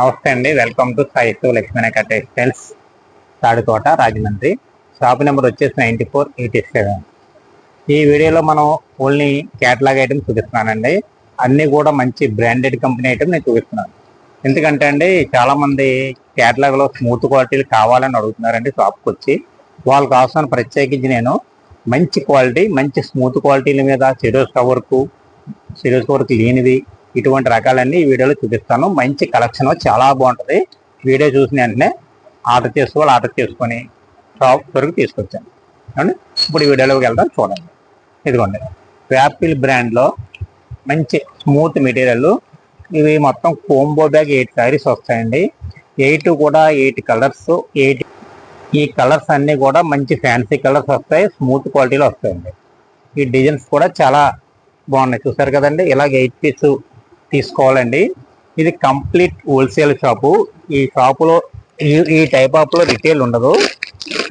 నమస్తే అండి. Welcome to సాయిస్తు Lakshminayaka textiles Tadukota Rajahmundry. Shop number వచ్చేసి నైంటీ ఫోర్ ఎయిటీ సెవెన్. ఈ వీడియోలో మనం ఓన్లీ క్యాటలాగ్ ఐటమ్స్ చూపిస్తున్నానండి. అన్నీ కూడా మంచి బ్రాండెడ్ కంపెనీ ఐటమ్ నేను చూపిస్తున్నాను. ఎందుకంటే అండి చాలామంది క్యాటలాగ్లో స్మూత్ క్వాలిటీలు కావాలని అడుగుతున్నారండి షాప్కి వచ్చి. వాళ్ళ కోసం ప్రత్యేకించి నేను మంచి క్వాలిటీ మంచి స్మూత్ క్వాలిటీల మీద సిరోస్ కవర్కు సిరోస్ కవర్కు లేనివి ఇటువంటి రకాలన్నీ ఈ వీడియోలో చూపిస్తాను. మంచి కలెక్షన్ చాలా బాగుంటుంది. వీడియో చూసిన వెంటనే ఆర్డర్ చేసుకోవాలి ఆర్డర్ చేసుకొని షాప్ వరకు తీసుకొచ్చాను. అండి ఇప్పుడు వీడియోలోకి వెళ్దాం చూడండి. ఇదిగోండి. యాపిల్ బ్రాండ్లో మంచి స్మూత్ మెటీరియల్ ఇవి మొత్తం కోంబో బ్యాగ్ ఎయిట్ శారీస్ వస్తాయండి. ఎయిట్ కూడా ఎయిట్ కలర్స్ ఎయిట్ ఈ కలర్స్ అన్నీ కూడా మంచి ఫ్యాన్సీ కలర్స్ వస్తాయి స్మూత్ క్వాలిటీలో వస్తాయండి. ఈ డిజైన్స్ కూడా చాలా బాగున్నాయి. చూసారు కదండి? ఇలాగ ఎయిట్ పీస్ తీసుకోవాలండి. ఇది కంప్లీట్ హోల్సేల్ షాపు. ఈ షాపులో ఈ ఈ టైప్ ఆఫ్లో రిటైల్ ఉండదు.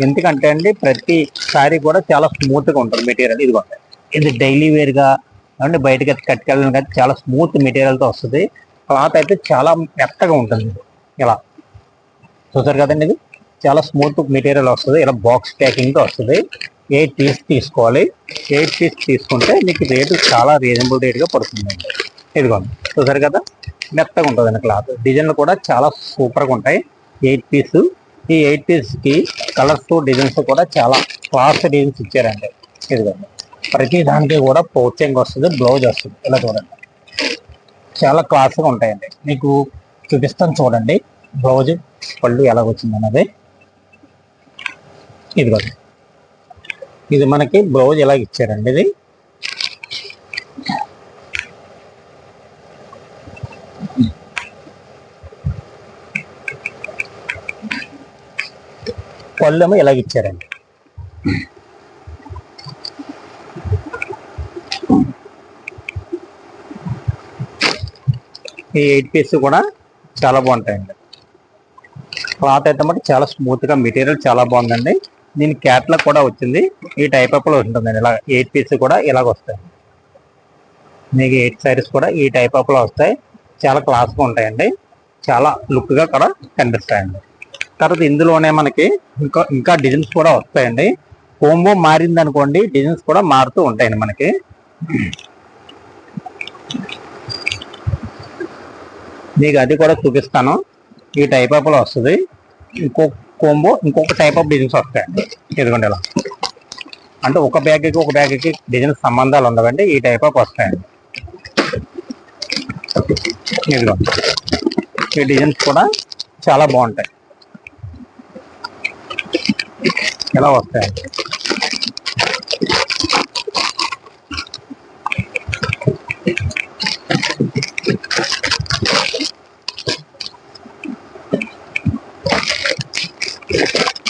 ఎందుకంటే అండి ప్రతి సారీ కూడా చాలా స్మూత్గా ఉంటుంది మెటీరియల్. ఇది ఇది డైలీ వేర్గా అంటే బయటకి కట్టుకెళ్ళడం కానీ చాలా స్మూత్ మెటీరియల్తో వస్తుంది. క్లాత్ అయితే చాలా మెత్తగా ఉంటుంది. ఇలా చూసారు కదండి ఇది? చాలా స్మూత్ మెటీరియల్ వస్తుంది. ఇలా బాక్స్ ప్యాకింగ్తో వస్తుంది. ఎయిట్ పీస్ తీసుకోవాలి. ఎయిట్ పీస్ తీసుకుంటే మీకు రేటు చాలా రీజనబుల్ రేట్గా పడుతుందండి పడుతుంది. ఇదిగోండి చూసారు కదా? మెత్తగా ఉంటుంది క్లాత్ డిజైన్లు కూడా చాలా సూపర్గా ఉంటాయి. ఎయిట్ పీస్ ఈ ఎయిట్ పీస్కి కలర్స్ డిజైన్స్ కూడా చాలా క్లాస్ డిజైన్స్ ఇచ్చారండి. ఇదిగోండి ప్రతి దానికి కూడా పోచింగ్ వస్తుంది బ్లౌజ్ వస్తుంది. ఇలా చూడండి. చాలా క్లాస్గా ఉంటాయండి. మీకు చూపిస్తాను చూడండి. బ్లౌజ్ పళ్ళు ఎలాగొచ్చింది అన్నది. ఇదిగోండి ఇది మనకి బ్లౌజ్ ఎలా ఇచ్చారండి ఇది? పళ్ళేమో ఇలాగ ఇచ్చారండి ఈ ఎయిట్ పీస్ కూడా చాలా బాగుంటాయండి. క్లాత్ అయితే మటు చాలా స్మూత్గా మెటీరియల్ చాలా బాగుందండి. దీని క్యాట్లాగ్ కూడా వచ్చింది. ఈ టైప్ అప్లో ఉంటుందండి. ఇలా ఎయిట్ పీస్ కూడా ఇలాగ వస్తాయి. మీకు ఎయిట్ సారీస్ కూడా ఈ టైప్ అప్లో వస్తాయి. చాలా క్లాస్గా ఉంటాయండి. చాలా లుక్గా కూడా కనిపిస్తాయండి. తర్వాత ఇందులోనే మనకి ఇంకా ఇంకా డిజైన్స్ కూడా వస్తాయండి. కోంబో మారింది అనుకోండి డిజైన్స్ కూడా మారుతూ ఉంటాయండి మనకి. మీకు అది కూడా చూపిస్తాను. ఈ టైప్ ఆఫ్లో వస్తుంది. ఇంకో కోంబో ఇంకొక టైప్ ఆఫ్ డిజైన్స్ వస్తాయండి. ఇదిగోండి ఇలా. అంటే ఒక బ్యాగ్కి ఒక బ్యాగ్కి డిజైన్ సంబంధాలు ఉండవండి. ఈ టైప్ ఆఫ్ వస్తాయండి. ఇదిగోండి. ఈ డిజైన్స్ కూడా చాలా బాగుంటాయి. ఎలా వస్తాయి?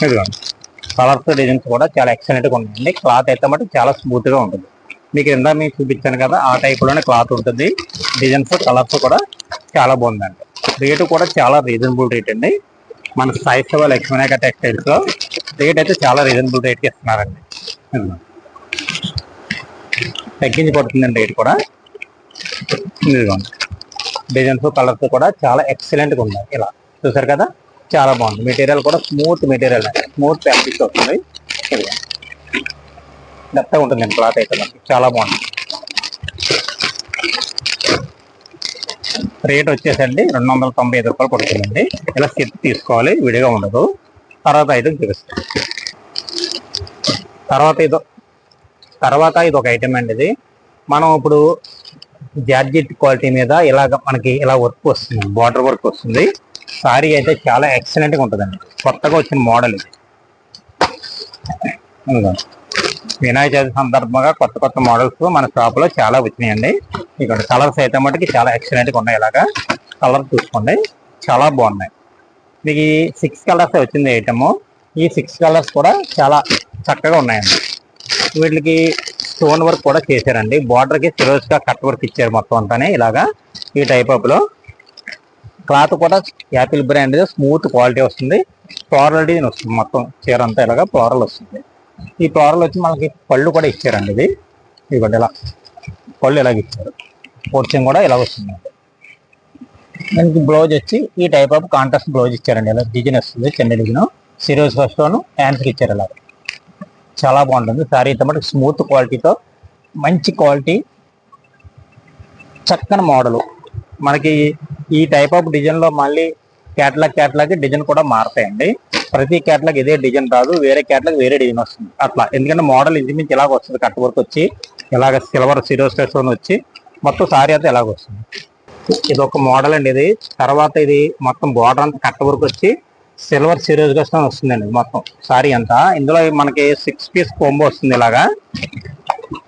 ఇదిగోండి కలర్స్ డిజైన్స్ కూడా చాలా ఎక్సలెంట్గా గా క్లాత్ అయితే మటు చాలా స్మూత్గా ఉంటుంది. మీకు ఇందా మీకు చూపించాను కదా ఆ టైప్లోనే క్లాత్ ఉంటుంది. డిజైన్స్ కలర్స్ కూడా చాలా బాగుందండి. రేటు కూడా చాలా రీజనబుల్ రేట్ అండి. మన సాయి సేవ లక్ష్మీనాయక టెక్స్టైల్స్లో రేట్ అయితే చాలా రీజనబుల్ రేట్కి ఇస్తున్నారండి. తగ్గించి పడుతుందండి రేట్ కూడా. ఇదిగోండి. డిజైన్స్ కలర్స్ కూడా చాలా ఎక్సలెంట్గా ఉన్నాయి. ఇలా చూసారు కదా? చాలా బాగుంది. మెటీరియల్ కూడా స్మూత్ మెటీరియల్ స్మూత్ ఫ్యాబ్రిక్ వస్తుంది. ఇదిగో. మెత్తగా ఉంటుంది క్లాత్ అయితే మనకి. చాలా బాగుంది. రేట్ వచ్చేసండి రెండు వందల తొంభై ఐదు రూపాయలు పడుతుందండి. ఇలా స్కెచ్ తీసుకోవాలి విడిగా ఉండదు. తర్వాత ఐటమ్ చూపిస్తాం. తర్వాత ఇదో తర్వాత ఇది ఒక ఐటమ్ అండి ఇది. మనం ఇప్పుడు జార్జెట్ క్వాలిటీ మీద ఇలాగ మనకి ఇలా వర్క్ వస్తుంది బార్డర్ వర్క్ వస్తుంది. సారీ అయితే చాలా ఎక్సలెంట్గా ఉంటుందండి. కొత్తగా వచ్చిన మోడల్ ఇది. వినాయక చవితి సందర్భంగా కొత్త కొత్త మోడల్స్ మన షాప్లో చాలా వచ్చినాయండి. ఇక్కడ కలర్స్ అయితే మటుకి చాలా ఎక్సలెంట్గా ఉన్నాయి ఇలాగా. కలర్ చూసుకోండి చాలా బాగున్నాయి. మీకు ఈ సిక్స్ కలర్స్ వచ్చింది ఐటమ్ ఈ సిక్స్ కలర్స్ కూడా చాలా చక్కగా ఉన్నాయండి. వీటికి స్టోన్ వర్క్ కూడా చేశారండి. బార్డర్కి సిరోజ్గా కట్ వర్క్ ఇచ్చారు మొత్తం అంతానే ఇలాగా ఈ టైప్ అప్లో క్లాత్ కూడా యాపిల్ బ్రాండ్ స్మూత్ క్వాలిటీ వస్తుంది. ఫ్లోరల్ డిజైన్ వస్తుంది మొత్తం చీర అంతా ఇలాగా ఫ్లోరల్ వస్తుంది. ఈ ఫ్లోరల్ వచ్చి మనకి పళ్ళు కూడా ఇచ్చారండి ఇది. ఇదిగోండి ఇలా పళ్ళు ఇలాగ ఇచ్చారు. పొడిచం కూడా ఇలా వస్తుంది. మనకి బ్లౌజ్ వచ్చి ఈ టైప్ ఆఫ్ కాంట్రాస్ట్ బ్లౌజ్ ఇచ్చారండి. ఇలా డిజైన్ వస్తుంది చిన్న డిజైన్ సిరోస్ ఫస్ట్లోను హ్యాండ్స్కి ఇచ్చారు ఇలా చాలా బాగుంటుంది. సారీ అయితే స్మూత్ క్వాలిటీతో మంచి క్వాలిటీ చక్కని మోడల్ మనకి ఈ టైప్ ఆఫ్ డిజైన్లో మళ్ళీ క్యాటలాగ్ క్యాటలాగ్ డిజైన్ కూడా మారుతాయండి. ప్రతి క్యాటలాగ్ ఇదే డిజైన్ రాదు. వేరే క్యాటలాగ్ వేరే డిజైన్ వస్తుంది. అట్లా. ఎందుకంటే మోడల్ ఇంచుమించు ఇలాగ వస్తుంది. కట్ వర్క్ వచ్చి ఇలాగ సిల్వర్ సిరోస్ వచ్చి మొత్తం సారీ అయితే ఇలాగ వస్తుంది. ఇది ఒక మోడల్ అండి ఇది. తర్వాత ఇది మొత్తం బార్డర్ అంతా కట్ట వరకు వచ్చి సిల్వర్ సిరీస్ కోసం వస్తుందండి మొత్తం సారీ అంతా. ఇందులో మనకి సిక్స్ పీస్ కొంబో వస్తుంది ఇలాగా.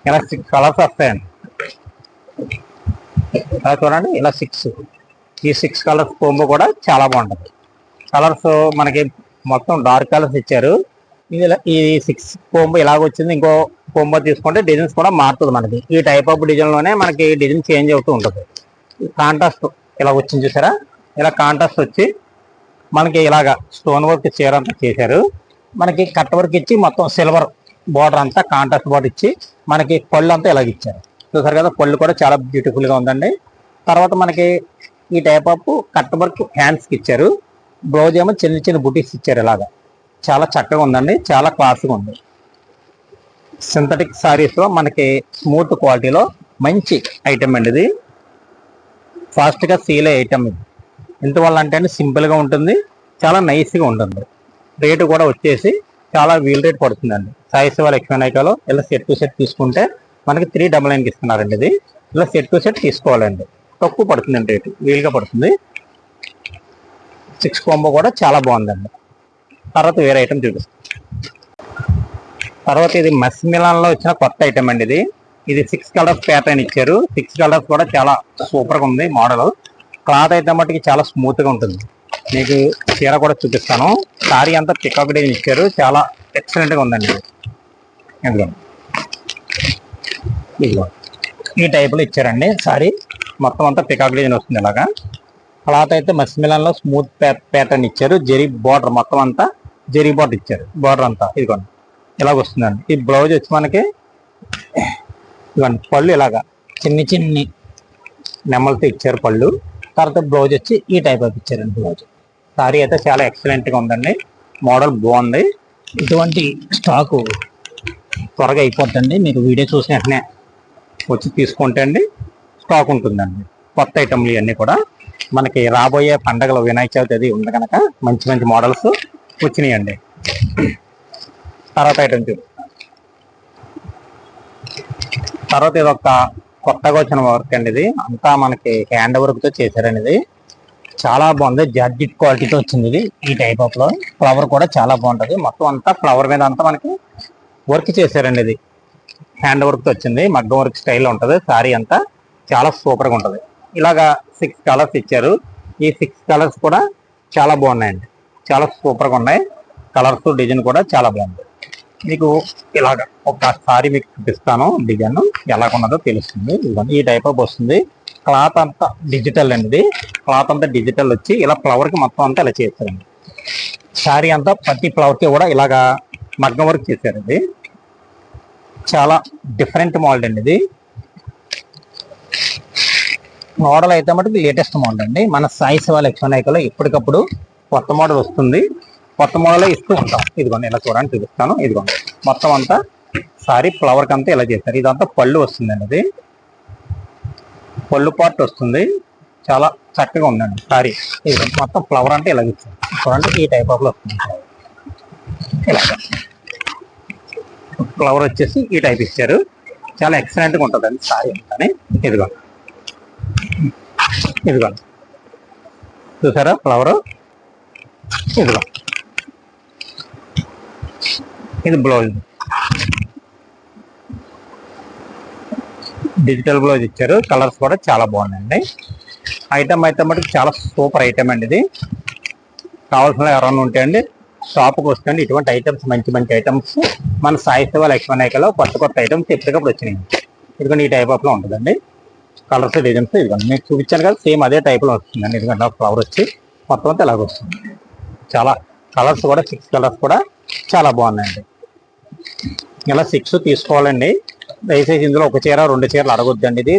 ఇలా సిక్స్ కలర్స్ వస్తాయండి. ఇలా చూడండి ఇలా సిక్స్ ఈ సిక్స్ కలర్స్ కొంబో కూడా చాలా బాగుంటుంది. కలర్స్ మనకి మొత్తం డార్క్ కలర్స్ ఇచ్చారు. ఇది ఈ సిక్స్ కోంబో ఇలాగ వచ్చింది ఇంకో కోంబో తీసుకుంటే డిజైన్స్ కూడా మారుతుంది మనకి. ఈ టైప్ ఆఫ్ డిజైన్లోనే మనకి డిజైన్ చేంజ్ అవుతూ ఉంటుంది. కాంట్రాస్ట్ ఇలా వచ్చింది చూసారా? ఇలా కాంట్రాస్ట్ వచ్చి మనకి ఇలాగ స్టోన్ వర్క్ చీర అంతా చేశారు. మనకి కట్ వర్క్ ఇచ్చి మొత్తం సిల్వర్ బార్డర్ అంతా కాంట్రాస్ట్ బార్డర్ ఇచ్చి మనకి పళ్ళు అంతా ఇలాగ ఇచ్చారు. చూసారు కదా పళ్ళు కూడా చాలా బ్యూటిఫుల్గా ఉందండి. తర్వాత మనకి ఈ టైప్ ఆఫ్ కట్ వర్క్ హ్యాండ్స్కి ఇచ్చారు. బ్లౌజ్ ఏమో చిన్న చిన్న బుటీస్ ఇచ్చారు ఇలాగా. చాలా చక్కగా ఉందండి. చాలా క్లాస్గా ఉంది. సింథటిక్ సారీస్లో మనకి స్మూత్ క్వాలిటీలో మంచి ఐటమ్ అండి ఇది. ఫాస్ట్గా సీల్ అయ్యే ఐటమ్ ఇది. ఎందువల్ల అంటే అండి సింపుల్గా ఉంటుంది. చాలా నైస్గా ఉంటుంది. రేటు కూడా వచ్చేసి చాలా వీల్ రేట్ పడుతుందండి. సాయి శివ లక్ష్మీనాయకలో ఇలా సెట్ టు సెట్ తీసుకుంటే మనకి త్రీ డబల్ నైన్కి ఇస్తున్నారండి ఇది. ఇలా సెట్ టు సెట్ తీసుకోవాలండి. తక్కువ పడుతుందండి రేటు వీలుగా పడుతుంది. సిక్స్ కాంబో కూడా చాలా బాగుందండి. తర్వాత వేరే ఐటమ్ చూపిస్తాం. తర్వాత ఇది మస్ మిలాన్లో వచ్చిన కొత్త ఐటమ్ అండి ఇది. ఇది సిక్స్ కలర్స్ ప్యాటర్న్ ఇచ్చారు. సిక్స్ కలర్స్ కూడా చాలా సూపర్గా ఉంది మోడల్ క్లాత్ అయితే మట్టుకి చాలా స్మూత్గా ఉంటుంది. మీకు చీర కూడా చూపిస్తాను. సారీ అంతా పికాక్ డిజైన్ ఇచ్చారు. చాలా ఎక్సలెంట్గా ఉందండి ఇదిగో. ఇదిగో. ఈ టైప్లో ఇచ్చారండి సారీ. మొత్తం అంతా పికాక్ డిజైన్ వస్తుంది ఇలాగా. క్లాత్ అయితే మస్మిలన్లో లో స్మూత్ ప్యాటర్న్ ఇచ్చారు. జెరీ బార్డర్ మొత్తం అంతా జెరీ బార్డర్ ఇచ్చారు. బార్డర్ అంతా. ఇదిగోండి. ఇలాగ వస్తుందండి. ఈ బ్లౌజ్ వచ్చి మనకి ఇవ్వండి పళ్ళు ఇలాగా చిన్ని చిన్ని నెమ్మలతో ఇచ్చారు పళ్ళు. తర్వాత బ్లౌజ్ వచ్చి ఈ టైప్ ఆఫ్ ఇచ్చారండి బ్లౌజ్ సారీ అయితే చాలా ఎక్సలెంట్గా ఉందండి. మోడల్ బాగుంది. ఇటువంటి స్టాకు త్వరగా అయిపోద్దండి. మీరు వీడియో చూసిన వెంటనే వచ్చి తీసుకుంటే అండి స్టాక్ ఉంటుందండి. కొత్త ఐటమ్లు ఇవన్నీ కూడా. మనకి రాబోయే పండగలు వినాయక చవితి అది ఉంది కనుక మంచి మంచి మోడల్స్ వచ్చినాయండి. తర్వాత ఐటమ్ చూపిస్తాను తర్వాత ఇది ఒక కొత్తగా వచ్చిన వర్క్ అండి ఇది. అంతా మనకి హ్యాండ్ వర్క్తో చేశారండి ఇది. చాలా బాగుంది. జార్జిట్ క్వాలిటీతో వచ్చింది ఇది ఈ టైప్ ఆఫ్లో ఫ్లవర్ కూడా చాలా బాగుంటుంది. మొత్తం అంతా ఫ్లవర్ మీద అంతా మనకి వర్క్ చేశారండి ఇది. హ్యాండ్ వర్క్తో వచ్చింది. మగ్గం వర్క్ స్టైల్ ఉంటుంది. సారీ అంతా చాలా సూపర్గా ఉంటుంది. ఇలాగా సిక్స్ కలర్స్ ఇచ్చారు. ఈ సిక్స్ కలర్స్ కూడా చాలా బాగున్నాయండి. చాలా సూపర్గా ఉన్నాయి. కలర్స్ డిజైన్ కూడా చాలా బాగుంది. మీకు ఇలాగ ఒకసారి మీకు చూపిస్తాను డిజైన్. ఎలా ఉన్నదో తెలుస్తుంది. ఈ టైప్ ఆఫ్ వస్తుంది. క్లాత్ అంతా డిజిటల్ అండి. ఇది క్లాత్ అంతా డిజిటల్ వచ్చి ఇలా ఫ్లవర్కి మొత్తం అంతా ఇలా చేస్తారండి శారీ అంతా ప్రతి ఫ్లవర్కి కూడా ఇలాగా మగ్గం వర్క్ చేశారు చాలా డిఫరెంట్ మోడల్ అండి ఇది. మోడల్ అయితే మటుకు లేటెస్ట్ మోడల్ అండి. మన సాయి శివ లక్ష్మణాయకలో ఎప్పటికప్పుడు కొత్త మోడల్ వస్తుంది. కొత్త మోడల్ ఇస్తూ ఉంటాం. ఇదిగోండి ఇలా చూడండి చూపిస్తాను. ఇదిగోండి మొత్తం అంతా సారీ ఫ్లవర్కి అంతా ఇలా చేస్తారు ఇదంతా పళ్ళు వస్తుందండి అది పళ్ళు పార్ట్ వస్తుంది. చాలా చక్కగా ఉందండి సారీ. ఇది మొత్తం ఫ్లవర్ అంటే ఇలా ఇచ్చారు చూడండి ఈ టైప్ ఆఫ్లో వస్తుంది. ఇలా ఫ్లవర్ వచ్చేసి ఈ టైప్ ఇచ్చారు. చాలా ఎక్సలెంట్గా ఉంటుందండి సారీ అంతానే ఇదిగో ఇదిగో. చూసారా ఫ్లవర్? ఇదిగో. ఇది బ్లౌజ్. డిజిటల్ బ్లౌజ్ ఇచ్చారు. కలర్స్ కూడా చాలా బాగున్నాయండి. ఐటమ్ అయితే మటుకు చాలా సూపర్ ఐటమ్ అండి ఇది. కావాల్సిన ఎవరైనా ఉంటే అండి షాప్కి వస్తే ఇటువంటి ఐటమ్స్ మంచి మంచి ఐటమ్స్ మన సాయి శివ లక్ష్మణాయకలో కొత్త కొత్త ఐటమ్స్ ఎప్పటికప్పుడు వచ్చినాయి. ఎందుకంటే ఈ టైప్ ఆఫ్లో ఉంటుందండి. కలర్స్ డిజైన్స్ ఇదిగోండి మీకు చూపించాను కదా సేమ్ అదే టైప్లో వస్తుందండి ఇదిగోండి ఫ్లవర్ వచ్చి మొత్తం అంతా ఇలాగ వస్తుంది. చాలా కలర్స్ కూడా సిక్స్ కలర్స్ కూడా చాలా బాగున్నాయండి. ఇలా సిక్స్ తీసుకోవాలండి. దయచేసి ఇందులో ఒక చీర రెండు చీరలు అడగొద్దండి. ఇది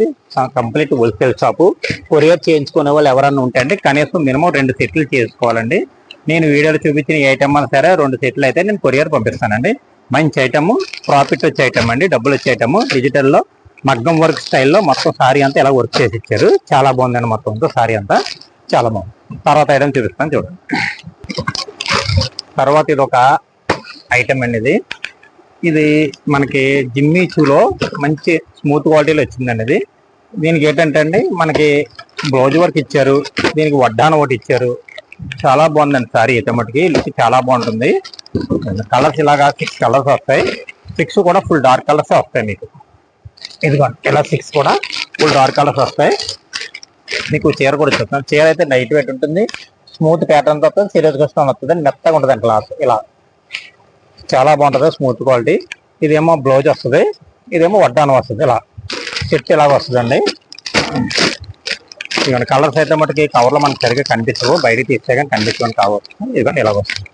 కంప్లీట్ హోల్సేల్ షాపు కొరియర్ చేయించుకునే వాళ్ళు ఎవరన్నా ఉంటే అండి కనీసం మినిమం రెండు సెట్లు చేసుకోవాలండి. నేను వీడియోలో చూపించిన ఐటమ్ అన్నా సరే రెండు సెట్లు అయితే నేను కొరియర్ పంపిస్తానండి. మంచి ఐటమ్ ప్రాఫిట్ వచ్చే ఐటమ్ అండి డబ్బులు వచ్చే ఐటమ్ డిజిటల్లో మగ్గం వర్క్ స్టైల్లో మొత్తం సారీ అంతా ఇలా వర్క్ చేసి ఇచ్చారు. చాలా బాగుందండి మొత్తం అంతా సారీ అంతా. చాలా బాగుంది. తర్వాత ఐటమ్ చూపిస్తాను చూడండి. తర్వాత ఇది ఒక ఐటమ్ అండి ఇది. ఇది మనకి జిమ్మీ చూలో మంచి స్మూత్ క్వాలిటీలో వచ్చిందండి ఇది. దీనికి ఏంటంటే అండి మనకి బ్లౌజ్ వర్క్ ఇచ్చారు దీనికి వడ్డాన ఒకటి ఇచ్చారు. చాలా బాగుందండి సారీ అయితే మటుకి లుక్ చాలా బాగుంటుంది. కలర్స్ ఇలాగా సిక్స్ కలర్స్ వస్తాయి. సిక్స్ కూడా ఫుల్ డార్క్ కలర్స్ వస్తాయి మీకు. ఇదిగోండి ఇలా సిక్స్ కూడా ఫుల్ డార్క్ కలర్స్ వస్తాయి. మీకు చీర కూడా చెప్తాను చీర అయితే లైట్ వెయిట్ ఉంటుంది. స్మూత్ ప్యాటర్న్తో వస్తుంది. సీరియస్ కష్టం వస్తుంది. మెత్తగా ఉంటుంది క్లాత్ ఇలా. చాలా బాగుంటుంది. స్మూత్ క్వాలిటీ ఇదేమో బ్లౌజ్ వస్తుంది. ఇదేమో వడ్డానం వస్తుంది. ఇలా. సెట్ ఇలాగ వస్తుందండి. ఇవన్నీ కలర్స్ అయితే మటుకి కవర్లో మనకి సరిగ్గా కనిపించవు. బయటకి తీస్తే కానీ కనిపించమని కావచ్చు ఇదిగోండి ఇలాగ వస్తుంది.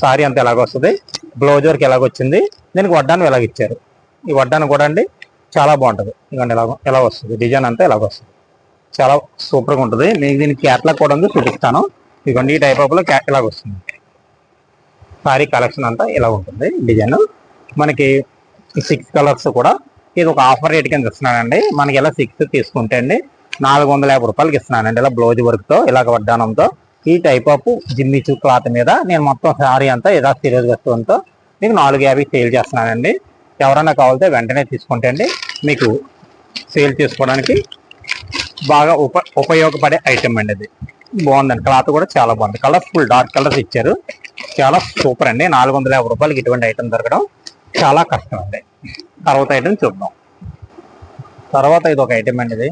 సారీ అంతా ఎలాగ వస్తుంది. బ్లౌజ్ వర్క్ ఎలాగ వచ్చింది. దీనికి వడ్డానం ఎలాగ ఇచ్చారు. ఈ వడ్డానం కూడా అండి చాలా బాగుంటుంది. ఇదిగోండి ఎలా ఎలా వస్తుంది? డిజైన్ అంతా ఎలాగ వస్తుంది. చాలా సూపర్గా ఉంటుంది. మీకు దీనికి క్యాట్లాగ్ కూడా ఉంది చూపిస్తాను. ఇదిగోండి ఈ టైప్ ఆఫ్లో క్యాట్ క్యా- ఇలాగ వస్తుంది. సారీ కలెక్షన్ అంతా ఇలా ఉంటుంది డిజైన్. మనకి సిక్స్ కలర్స్ కూడా ఇది ఒక ఆఫర్ రేట్ కింద ఇస్తున్నానండి. మనకి ఇలా సిక్స్ తీసుకుంటే అండి నాలుగు వందల యాభై రూపాయలకి ఇస్తున్నానండి. ఇలా బ్లౌజ్ వర్క్తో ఇలాగ వడ్డానంతో ఈ టైప్ ఆఫ్ జిమ్మిచు క్లాత్ మీద నేను మొత్తం శారీ అంతా ఇలా సీరియస్ వస్తువులతో మీకు నాలుగు యాభై సేల్ చేస్తున్నానండి. ఎవరైనా కావాలితే వెంటనే తీసుకుంటే అండి. మీకు సేల్ చేసుకోవడానికి బాగా ఉప ఉపయోగపడే ఐటెం అండి అది. బాగుందండి. క్లాత్ కూడా చాలా బాగుంది. కలర్ఫుల్ డార్క్ కలర్స్ ఇచ్చారు. చాలా సూపర్ అండి. నాలుగు వందల యాభై రూపాయలకి ఇటువంటి ఐటెం దొరకడం చాలా కష్టం అండి. తర్వాత ఐటెం చూద్దాం. తర్వాత ఇది ఒక ఐటెం అండి ఇది.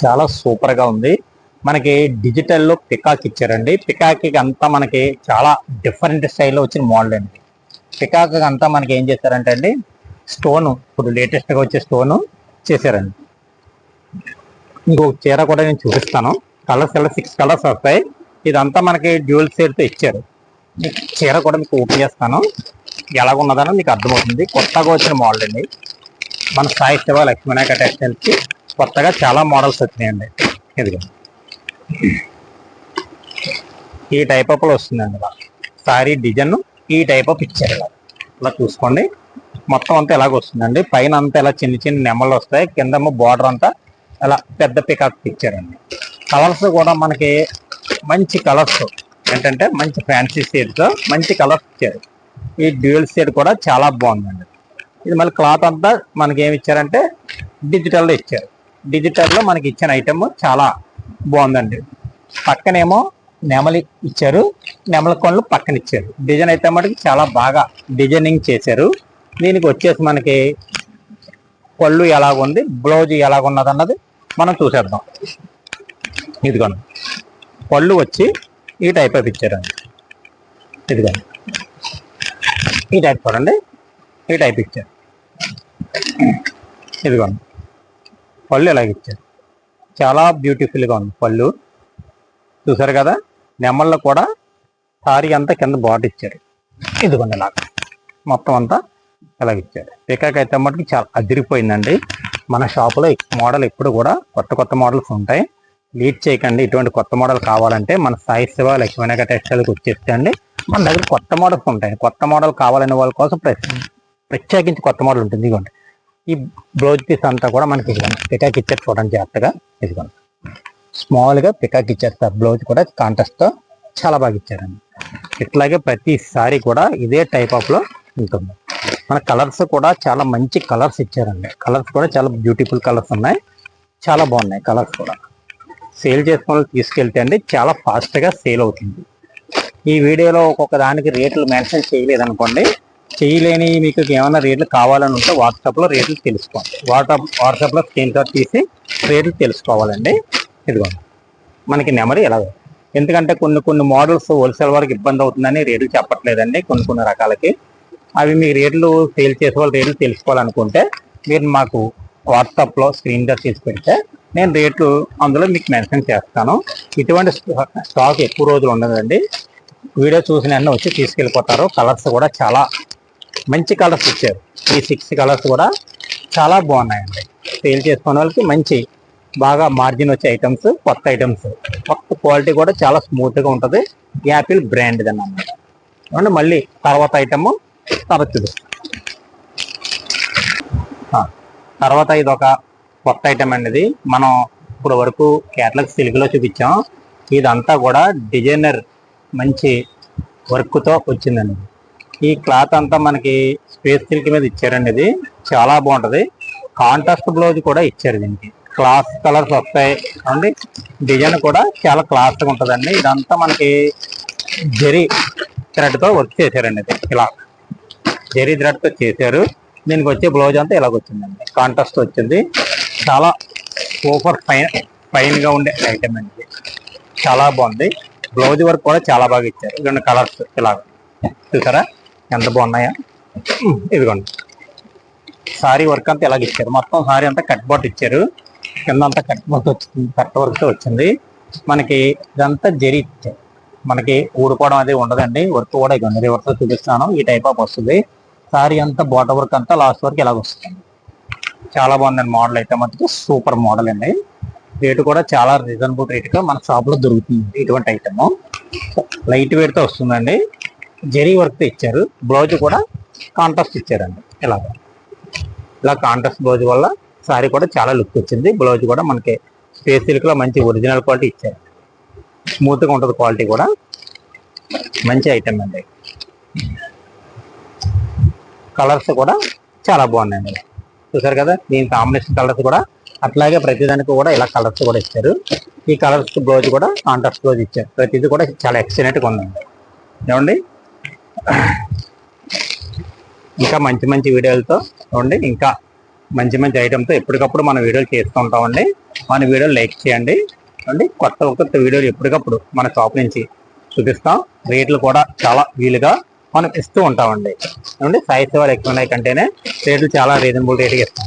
చాలా సూపర్గా ఉంది. మనకి డిజిటల్లో పికాక్ ఇచ్చారండి. పికాక్కి అంతా మనకి చాలా డిఫరెంట్ స్టైల్లో వచ్చిన మోడల్ అండి. పికాక్ అంతా మనకి ఏం చేశారంటే అండి స్టోను ఇప్పుడు లేటెస్ట్గా వచ్చే స్టోను చేశారండి. ఇంకొక చీర కూడా నేను చూపిస్తాను. కలర్స్ ఎలా సిక్స్ కలర్స్ వస్తాయి. ఇదంతా మనకి డ్యూల్తో ఇచ్చారు. చీర కూడా మీకు ఓపెన్ చేస్తాను. ఎలాగున్నదని మీకు అర్థమవుతుంది. కొత్తగా వచ్చిన మోడల్ అండి. మన సాయి శివ లక్ష్మీనాయక టెక్స్టైల్స్కి కొత్తగా చాలా మోడల్స్ వచ్చినాయండి. ఇదిగో. ఈ టైప్ అప్లో వస్తుందండి సారీ డిజైన్ ఈ టైప్ ఆఫ్ పిక్చర్ ఇలా. ఇలా చూసుకోండి. మొత్తం అంతా ఇలాగ వస్తుందండి. పైన అంతా ఇలా చిన్న చిన్న నెమ్మలు వస్తాయి. కింద బార్డర్ అంతా ఇలా పెద్ద పికాక్ ఇచ్చారండి కలర్స్ కూడా మనకి మంచి కలర్స్ ఏంటంటే మంచి ఫ్యాన్సీ షేడ్తో మంచి కలర్స్ ఇచ్చారు ఈ డ్యూయల్ షేడ్ కూడా చాలా బాగుందండి. ఇది మళ్ళీ క్లాత్ అంతా మనకి ఏమి ఇచ్చారంటే డిజిటల్లో ఇచ్చారు. డిజిటల్లో మనకి ఇచ్చిన ఐటమ్ చాలా బాగుందండి. పక్కనేమో నెమలి ఇచ్చారు. నెమల కొండలు పక్కన ఇచ్చారు డిజైన్ అయితే మటుకు చాలా బాగా డిజైనింగ్ చేశారు. దీనికి వచ్చేసి మనకి పళ్ళు ఎలాగుంది బ్లౌజ్ ఎలాగున్నది అన్నది మనం చూసేద్దాం. ఇదిగోండి. పళ్ళు వచ్చి ఈ టైప్ ఆఫ్ ఇచ్చారండి ఇదిగోండి. ఈ టైప్ చూడండి. ఈ టైప్ ఇచ్చారు ఇదిగోండి. పళ్ళు ఇలాగ ఇచ్చారు. చాలా బ్యూటిఫుల్గా ఉంది పళ్ళు. చూసారు కదా? నెమల్లో కూడా సారీ అంతా కింద బాట్ ఇచ్చారు. ఇదిగోండి ఇలాగ మొత్తం అంతా ఇలాగ ఇచ్చారు. పికాక్ అయితే మటుకు చాలా అదిరిపోయిందండి. మన షాపులో మోడల్ ఎప్పుడు కూడా కొత్త కొత్త మోడల్స్ ఉంటాయి. లీడ్ చేయకండి. ఇటువంటి కొత్త మోడల్ కావాలంటే మన సాయి శివ లక్ష్మీనగర్ టెక్స్టైల్కి వచ్చేస్తే మన దగ్గర కొత్త మోడల్స్ ఉంటాయి. కొత్త మోడల్ కావాలనే వాళ్ళ కోసం ప్రత్యేకించి కొత్త మోడల్ ఉంటుంది. ఇదిగోండి. ఈ బ్లౌజ్ పీస్ అంతా కూడా మనకి ఇదిగోండి. పికాక్ ఇచ్చారు చూడండి జాగ్రత్తగా. ఇదిగోండి. స్మాల్గా పికాక్ ఇచ్చేస్తారు. బ్లౌజ్ కూడా కాంటాస్ట్తో చాలా బాగా ఇచ్చారండి. ఇట్లాగే ప్రతిసారి కూడా ఇదే టైప్ ఆఫ్లో ఉంటుంది. మన కలర్స్ కూడా చాలా మంచి కలర్స్ ఇచ్చారండి. కలర్స్ కూడా చాలా బ్యూటిఫుల్ కలర్స్ ఉన్నాయి. చాలా బాగున్నాయి కలర్స్ కూడా. సేల్ చేసుకుని తీసుకెళ్తే అండి చాలా ఫాస్ట్గా సేల్ అవుతుంది. ఈ వీడియోలో ఒక్కొక్క దానికి రేట్లు మెన్షన్ చేయలేదనుకోండి. చేయలేని మీకు ఏమైనా రేట్లు కావాలని ఉంటే వాట్సాప్లో రేట్లు తెలుసుకోండి. వాట్సాప్ వాట్సాప్లో స్క్రీన్ షాట్ తీసి రేట్లు తెలుసుకోవాలండి. ఇదిగోండి మనకి నెమరి ఎలాగో ఎందుకంటే కొన్ని కొన్ని మోడల్స్ హోల్సేల్ వరకు ఇబ్బంది అవుతుందని రేట్లు చెప్పట్లేదండి కొన్ని కొన్ని రకాలకి. అవి మీ రేట్లు సేల్ చేసే వాళ్ళు రేట్లు తెలుసుకోవాలనుకుంటే మీరు మాకు వాట్సాప్లో స్క్రీన్ షాట్ తీసి పెడితే నేను రేట్లు అందులో మీకు మెన్షన్ చేస్తాను. ఇటువంటి స్టాక్ ఎక్కువ రోజులు ఉండదండి. వీడియో చూసిన వెంటనే వచ్చి తీసుకెళ్ళిపోతారు. కలర్స్ కూడా చాలా మంచి కలర్స్ ఇచ్చారు. ఈ సిక్స్ కలర్స్ కూడా చాలా బాగున్నాయండి. సేల్ చేసుకునే వాళ్ళకి మంచి బాగా మార్జిన్ వచ్చే ఐటమ్స్ కొత్త ఐటమ్స్ కొత్త క్వాలిటీ కూడా చాలా స్మూత్గా యాపిల్ బ్రాండ్ అన్నమాట. ఏమంటే మళ్ళీ తర్వాత ఐటమ్ తర్వాత తర్వాత ఇది ఒక కొత్త ఐటమ్ అనేది మనం ఇప్పుడు వరకు కేటలాగ్ సిల్క్లో చూపించాం. ఇదంతా కూడా డిజైనర్ మంచి వర్క్తో వచ్చిందండి. ఈ క్లాత్ అంతా మనకి స్పేస్ సిల్క్ మీద ఇచ్చారండి ఇది. చాలా బాగుంటుంది. కాంట్రాస్ట్ బ్లౌజ్ కూడా ఇచ్చారు దీనికి. క్లాస్ కలర్స్ వస్తాయి. అండి డిజైన్ కూడా చాలా క్లాస్గా ఉంటుందండి. ఇదంతా మనకి జెరీ థ్రెడ్తో వర్క్ చేశారండి ఇది. ఇలా జెరీ థ్రెడ్తో చేశారు. దీనికి వచ్చే బ్లౌజ్ అంతా ఇలాగ వచ్చిందండి. కాంట్రాస్ట్ వచ్చింది. చాలా సూపర్ ఫైన్ ఫైన్గా ఉండే ఐటమ్ అండి చాలా బాగుంది. బ్లౌజ్ వర్క్ కూడా చాలా బాగా ఇచ్చారు. రెండు కలర్స్ ఇలాగ. చూసారా? ఎంత బాగున్నాయా. ఇదిగోండి. సారీ వర్క్ అంతా ఇలాగ ఇచ్చారు. మొత్తం సారీ అంతా కట్ బాట్ ఇచ్చారు. కిందంతా కట్ వర్క్ వచ్చింది కట్ వర్క్ వచ్చింది. మనకి ఇదంతా జరీ మనకి ఊడుకోవడం అది ఉండదండి. వర్క్ కూడా ఇక రివర్స్ చూపిస్తాను. ఈ టైప్ ఆఫ్ వస్తుంది. సారీ అంతా బాటర్ వర్క్ అంతా లాస్ట్ వరకు ఇలాగ వస్తుంది. చాలా బాగుందండి మోడల్ అయితే మనకి సూపర్ మోడల్ అండి. రేటు కూడా చాలా రీజనబుల్ రేటుగా మన షాప్లో దొరుకుతుంది ఇటువంటి ఐటమ్ లైట్ వెయిట్తో వస్తుందండి. జరీ వర్క్తో ఇచ్చారు. బ్లౌజ్ కూడా కాంట్రాస్ట్ ఇచ్చారండి. ఇలాగ. ఇలా కాంట్రాస్ట్ బ్లౌజ్ వల్ల సారీ కూడా చాలా లుక్ వచ్చింది. బ్లౌజ్ కూడా మనకి స్పేస్ సిల్క్లో మంచి ఒరిజినల్ క్వాలిటీ ఇచ్చారు. స్మూత్గా ఉంటుంది క్వాలిటీ కూడా. మంచి ఐటమ్ అండి. కలర్స్ కూడా చాలా బాగున్నాయండి చూసారు కదా దీని కాంబినేషన్ కలర్స్ కూడా అట్లాగే ప్రతిదానికి కూడా ఇలా కలర్స్ కూడా ఇచ్చారు. ఈ కలర్స్ బ్లౌజ్ కూడా కాంట్రాస్ట్ బ్లౌజ్ ఇచ్చారు. ప్రతిది కూడా చాలా ఎక్సలెంట్గా ఉందండి. ఏమండి? ఇంకా మంచి మంచి వీడియోలతో చూడండి ఇంకా మంచి మంచి ఐటమ్తో ఎప్పటికప్పుడు మన వీడియోలు చేస్తూ ఉంటామండి మన వీడియోలు లైక్ చేయండి. అండి కొత్త కొత్త వీడియోలు ఎప్పటికప్పుడు మన షాప్ నుంచి చూపిస్తాం. రేట్లు కూడా చాలా వీలుగా మనం ఇస్తూ ఉంటామండి. ఏమండి? సాయి సేవలు ఎక్కువ ఉన్నాయి కంటేనే రేట్లు చాలా రీజనబుల్ రేట్గా ఇస్తాం.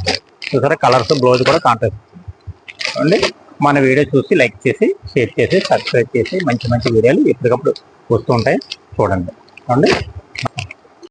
చూసారా? కలర్స్ బ్లౌజ్ కూడా కాంట్రాక్ట్ అండి మన వీడియో చూసి లైక్ చేసి షేర్ చేసి సబ్స్క్రైబ్ చేసి మంచి మంచి వీడియోలు ఎప్పటికప్పుడు వస్తూ ఉంటాయి. చూడండి. అండి